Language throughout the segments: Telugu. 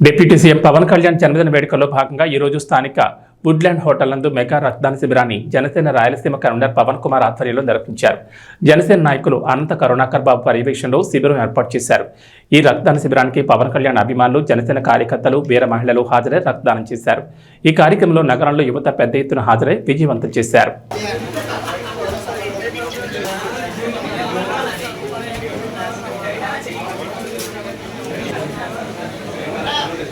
డిప్యూటీ సీఎం పవన్ కళ్యాణ్ జన్మదిన వేడుకల్లో భాగంగా ఈ రోజు స్థానిక వుడ్లాండ్ హోటల్ నందు మెగా రక్తదాన శిబిరాన్ని జనసేన రాయలసీమ కన్వీనర్ పవన్ కుమార్ ఆధ్వర్యంలో నిర్వహించారు. జనసేన నాయకులు అనంత కరుణాకర్ బాబు పర్యవేక్షణలో శిబిరం ఏర్పాటు చేశారు. ఈ రక్తదాన శిబిరానికి పవన్ కళ్యాణ్ అభిమానులు జనసేన కార్యకర్తలు వీర మహిళలు హాజరై రక్తదానం చేశారు. ఈ కార్యక్రమంలో నగరంలో యువత పెద్ద ఎత్తున హాజరై విజయవంతం చేశారు.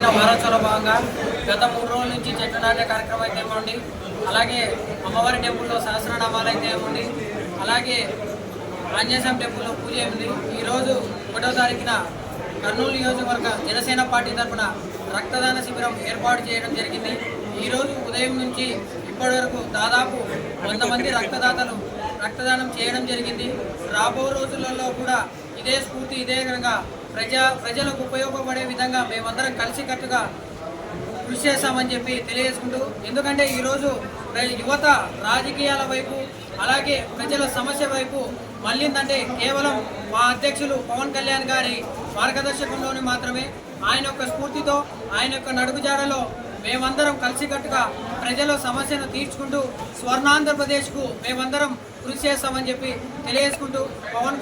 వారోత్సవంలో భాగంగా గత మూడు రోజుల నుంచి చెట్టు నాటే కార్యక్రమం అయితే ఏమండి అలాగే అమ్మవారి టెంపుల్లో సహస్రనామాలు అయితే ఏమండి అలాగే ఆంజనేయం టెంపుల్లో పూజ ఉంది ఈరోజు ఒకటో తారీఖున కర్నూలు నియోజకవర్గ జనసేన పార్టీ తరఫున రక్తదాన శిబిరం ఏర్పాటు చేయడం జరిగింది. ఈరోజు ఉదయం నుంచి ఇప్పటి వరకు దాదాపు వంద మంది రక్తదాతలు రక్తదానం చేయడం జరిగింది. రాబో రోజులలో కూడా ఇదే స్ఫూర్తి ఇదే విధంగా ప్రజా ప్రజలకు ఉపయోగపడే విధంగా మేమందరం కలిసికట్టుగా కృషి చేస్తామని చెప్పి తెలియజేసుకుంటూ ఎందుకంటే ఈరోజు యువత రాజకీయాల వైపు అలాగే ప్రజల సమస్య వైపు మళ్ళీందంటే కేవలం మా అధ్యక్షులు పవన్ కళ్యాణ్ గారి మార్గదర్శకంలోని మాత్రమే. ఆయన యొక్క స్ఫూర్తితో ఆయన యొక్క నడుగుజాడలో మేమందరం కలిసికట్టుగా ప్రజల సమస్యను తీర్చుకుంటూ స్వర్ణాంధ్రప్రదేశ్కు మేమందరం కృషి చేస్తామని చెప్పి తెలియజేసుకుంటూ పవన్